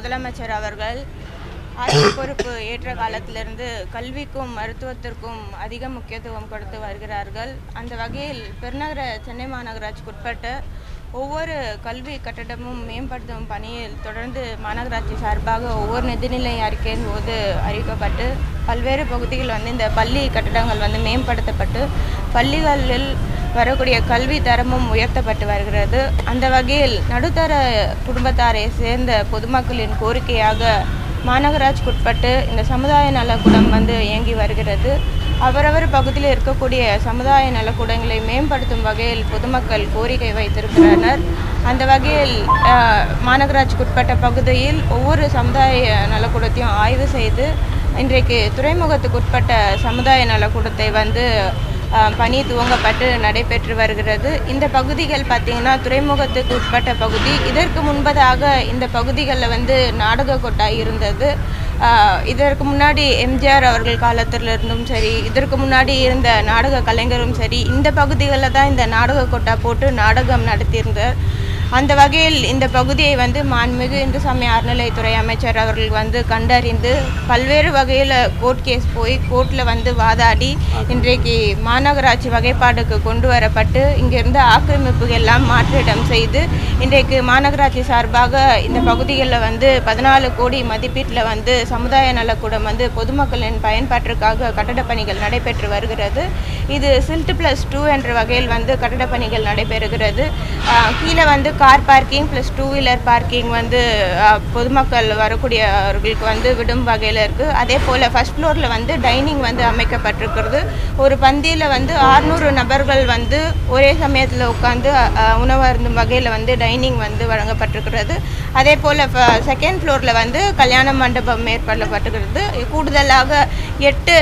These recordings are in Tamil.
முதலமைச்சர் அவர்கள் ஆட்சி பொறுப்பு ஏற்ற காலத்திலிருந்து கல்விக்கும் மருத்துவத்திற்கும் அதிக முக்கியத்துவம் கொடுத்து வருகிறார்கள். அந்த வகையில் பெருநகர சென்னை மாநகராட்சிக்குட்பட்ட ஒவ்வொரு கல்வி கட்டடமும் மேம்படுத்தும் பணியில் தொடர்ந்து மாநகராட்சி சார்பாக ஒவ்வொரு நிதிநிலை அறிக்கையின் போது அறிவிக்கப்பட்டு பல்வேறு பகுதிகளில் வந்து இந்த பள்ளி கட்டடங்கள் வந்து மேம்படுத்தப்பட்டு பள்ளிகளில் வரக்கூடிய கல்வி தரமும் உயர்த்தப்பட்டு வருகிறது. அந்த வகையில் நடுத்தர குடும்பத்தாரை சேர்ந்த பொதுமக்களின் கோரிக்கையாக மாநகராட்சிக்குட்பட்டு இந்த சமுதாய நலக்கூடம் வந்து இயங்கி வருகிறது. அவரவர் பகுதியில் இருக்கக்கூடிய சமுதாய நலக்கூடங்களை மேம்படுத்தும் வகையில் பொதுமக்கள் கோரிக்கை வைத்திருக்கிறனர் அந்த வகையில் அஹ், மாநகராட்சிக்குட்பட்ட பகுதியில் ஒவ்வொரு சமுதாய நலக்கூடத்தையும் ஆய்வு செய்து இன்றைக்கு துறைமுகத்துக்குட்பட்ட சமுதாய நலக்கூடத்தை வந்து பணி துவங்கப்பட்டு நடைபெற்று வருகிறது. இந்த பகுதிகள் பார்த்திங்கன்னா துறைமுகத்துக்கு உட்பட்ட பகுதி. இதற்கு முன்பதாக இந்த பகுதிகளில் வந்து நாடக கொட்டாய் இருந்தது. இதற்கு முன்னாடி எம்ஜிஆர் அவர்கள் காலத்திலிருந்தும் சரி இதற்கு முன்னாடி இருந்த நாடக கலைஞரும் சரி இந்த பகுதிகளில் தான் இந்த நாடக கொட்டா போட்டு நாடகம் நடத்தியிருந்தார். அந்த வகையில் இந்த பகுதியை வந்து மாண்புமிகு இந்து சமய அறநிலைத்துறை அமைச்சர் அவர்கள் வந்து கண்டறிந்து பல்வேறு வகையில் கோர்ட் கேஸ் போய் கோர்ட்டில் வந்து வாதாடி இன்றைக்கு மாநகராட்சி வகைப்பாடுக்கு கொண்டு வரப்பட்டு இங்கிருந்து ஆக்கிரமிப்புகள் எல்லாம் மாற்றிடம் செய்து இன்றைக்கு மாநகராட்சி சார்பாக இந்த பகுதிகளில் வந்து பதினாலு கோடி மதிப்பீட்டில் வந்து சமுதாய நலக்கூடம் வந்து பொதுமக்களின் பயன்பாட்டிற்காக கட்டட பணிகள் நடைபெற்று வருகிறது. இது சில்ட் ப்ளஸ் டூ என்ற வகையில் வந்து கட்டட பணிகள் நடைபெறுகிறது. கீழே வந்து car parking plus two wheeler parking வந்து பொதுமக்கள் வரக்கூடியவர்களுக்கு வந்து விடும் வகையில் இருக்குது அதே போல் ஃபஸ்ட் ஃப்ளோரில் வந்து டைனிங் வந்து அமைக்கப்பட்டிருக்கிறது. ஒரு பந்தியில் வந்து ஆறுநூறு நபர்கள் வந்து ஒரே சமயத்தில் உட்காந்து உணவு அருந்தும் வகையில் வந்து டைனிங் வந்து வழங்கப்பட்டிருக்கிறது. அதே போல் செகண்ட் ஃப்ளோரில் வந்து கல்யாண மண்டபம் ஏற்படப்பட்டிருக்கிறது கூடுதலாக எட்டு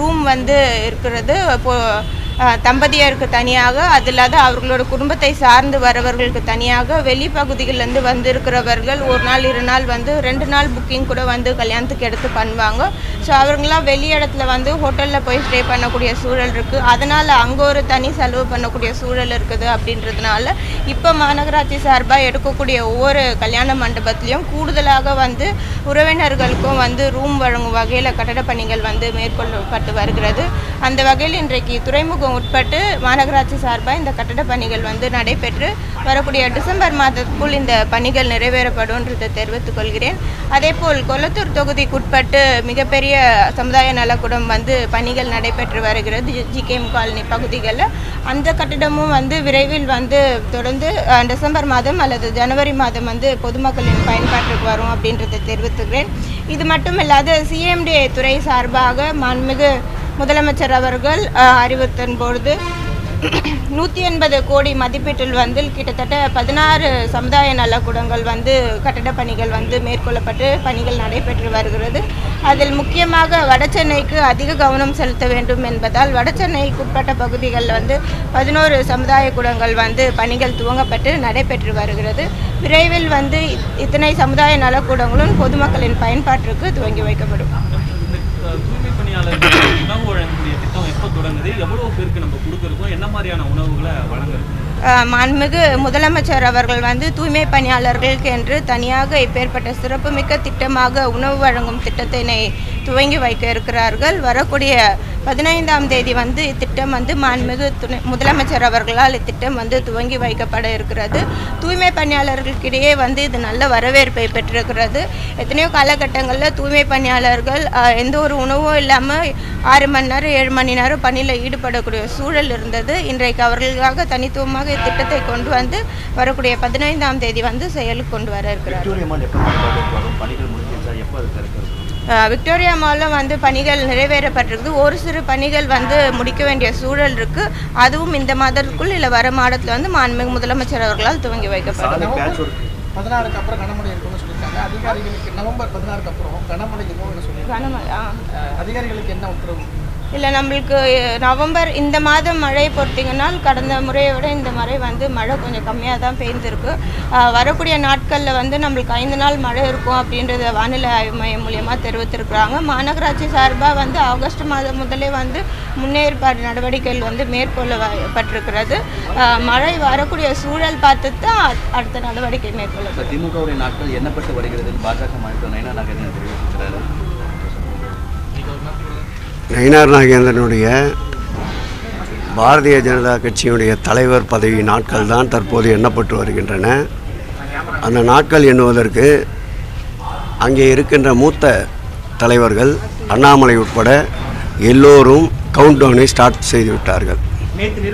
ரூம் வந்து இருக்கிறது. இப்போது தம்பதியருக்கு தனியாக அது இல்லாத அவர்களோட குடும்பத்தை சார்ந்து வரவர்களுக்கு தனியாக வெளிப்பகுதிகளிலேருந்து வந்திருக்கிறவர்கள் ஒரு நாள் இரு நாள் வந்து ரெண்டு நாள் புக்கிங் கூட வந்து கல்யாணத்துக்கு எடுத்து பண்ணுவாங்க. ஸோ அவங்களாம் வெளி இடத்துல வந்து ஹோட்டலில் போய் ஸ்டே பண்ணக்கூடிய சூழல் இருக்குது அதனால் அங்கே ஒரு தனி செலவு பண்ணக்கூடிய சூழல் இருக்குது அப்படின்றதுனால இப்போ மாநகராட்சி சார்பாக எடுக்கக்கூடிய ஒவ்வொரு கல்யாண மண்டபத்திலையும் கூடுதலாக வந்து உறவினர்களுக்கும் வந்து ரூம் வழங்கும் வகையில் கட்டட பணிகள் வந்து மேற்கொள்ளப்பட்டு வருகிறது. அந்த வகையில் இன்றைக்கு துறைமுக துறைமுகம் உட்பட்டு மாநகராட்சி சார்பாக இந்த கட்டட பணிகள் வந்து நடைபெற்று வரக்கூடிய டிசம்பர் மாதத்துக்குள் இந்த பணிகள் நிறைவேறப்படும்ன்றதை தெரிவித்துக் கொள்கிறேன். அதேபோல் கொளத்தூர் தொகுதிக்குட்பட்டு மிகப்பெரிய சமுதாய நலக்கூடம் வந்து பணிகள் நடைபெற்று வருகிறது. ஜிகேஎம் காலனி பகுதிகளில் அந்த கட்டிடமும் வந்து விரைவில் வந்து தொடர்ந்து டிசம்பர் மாதம் அல்லது ஜனவரி மாதம் வந்து பொதுமக்களின் பயன்பாட்டுக்கு வரும் அப்படின்றத தெரிவித்துக்கிறேன். இது மட்டும் இல்லாத சிஎம்டி துறை சார்பாக மாண்புமிகு முதலமைச்சர் அவர்கள் அறிவித்தின் பொழுது நூற்றி எண்பது கோடி மதிப்பீட்டில் வந்து கிட்டத்தட்ட பதினாறு சமுதாய நலக்கூடங்கள் வந்து கட்டட பணிகள் வந்து மேற்கொள்ளப்பட்டு பணிகள் நடைபெற்று வருகிறது. அதில் முக்கியமாக வடசென்னைக்கு அதிக கவனம் செலுத்த வேண்டும் என்பதால் வடசென்னைக்கு உட்பட்ட பகுதிகளில் வந்து பதினோரு சமுதாய கூடங்கள் வந்து பணிகள் துவங்கப்பட்டு நடைபெற்று வருகிறது. விரைவில் வந்து இத்தனை சமுதாய நலக்கூடங்களும் பொதுமக்களின் பயன்பாட்டிற்கு துவங்கி வைக்கப்படும். தூய்மை பணியாளர்கள் உணவு வழங்கக்கூடிய திட்டம் எப்போ தொடங்குது? எவ்வளவு பேருக்கு நம்ம கொடுக்குறோம் என்ன மாதிரியான உணவுகளை வழங்குறது அஹ் மாண்புமிகு முதலமைச்சர் அவர்கள் வந்து தூய்மை பணியாளர்களுக்கு என்று தனியாக இப்பேற்பட்ட சிறப்புமிக்க திட்டமாக உணவு வழங்கும் திட்டத்தினை துவங்கி வைக்க இருக்கிறார்கள். வரக்கூடிய பதினைந்தாம் தேதி வந்து இத்திட்டம் வந்து மாண்புமிகு துணை முதலமைச்சர் அவர்களால் இத்திட்டம் வந்து துவங்கி வைக்கப்பட இருக்கிறது. தூய்மை பணியாளர்களுக்கிடையே வந்து இது நல்ல வரவேற்பை பெற்றிருக்கிறது. எத்தனையோ காலகட்டங்களில் தூய்மை பணியாளர்கள் எந்த ஒரு உணவும் இல்லாமல் ஆறு மணி நேரம் ஏழு மணி நேரம் பணியில் ஈடுபடக்கூடிய சூழல் இருந்தது. இன்றைக்கு அவர்களுக்காக தனித்துவமாக இத்திட்டத்தை கொண்டு வந்து வரக்கூடிய பதினைந்தாம் தேதி வந்து செயலுக்கு கொண்டு வர இருக்கிறார் விக்டோரியா மாலில் வந்து பணிகள் நிறைவேறப்பட்டிருக்குது. ஒரு சிறு பணிகள் வந்து முடிக்க வேண்டிய சூழல் இருக்குது அதுவும் இந்த மாதத்துக்குள் இல்லை வர மாதத்தில் வந்து மாண்புமிகு முதலமைச்சர் அவர்களால் துவங்கி வைக்கப்படும். சாலை பேட்ச் ஒர்க் பதினாறுக்கு அப்புறம் கனமழை இருக்கும்னு சொல்லியிருக்காங்க. அதிகாரிகளுக்கு நவம்பர் பதினாறுக்கு அப்புறம் கனமழை இருக்கும்னு சொல்லியிருக்காங்க. கனமழை ஆ. அஹ் அதிகாரிகளுக்கு என்ன உத்தரவு? இல்லை நம்மளுக்கு நவம்பர் இந்த மாதம் மழை பொறுத்தீங்கன்னா கடந்த முறையை விட இந்த முறை வந்து மழை கொஞ்சம் கம்மியாக தான் பெய்ந்திருக்கு. வரக்கூடிய நாட்களில் வந்து நம்மளுக்கு ஐந்து நாள் மழை இருக்கும் அப்படின்றத வானிலை ஆய்வு மையம் மூலியமாக தெரிவித்திருக்கிறாங்க. மாநகராட்சி சார்பாக வந்து ஆகஸ்ட் மாதம் முதலே வந்து முன்னேற்பாடு நடவடிக்கைகள் வந்து மேற்கொள்ளப்பட்டிருக்கிறது. மழை வரக்கூடிய சூழல் பார்த்து தான் அடுத்த நடவடிக்கை மேற்கொள்ளப்படும். திமுகவுடைய நாட்கள் என்னப்பட்டு வருகிறது பாஜக மாநில நயனா தெரிவித்திருக்கிறாரு. நயினார் நாகேந்திரனுடைய பாரதிய ஜனதா கட்சியினுடைய தலைவர் பதவி நாட்கள் தான் தற்போது எண்ணப்பட்டு வருகின்றன. அந்த நாட்கள் எண்ணுவதற்கு அங்கே இருக்கின்ற மூத்த தலைவர்கள் அண்ணாமலை உட்பட எல்லோரும் கவுண்ட் டவுனை ஸ்டார்ட் செய்துவிட்டார்கள்.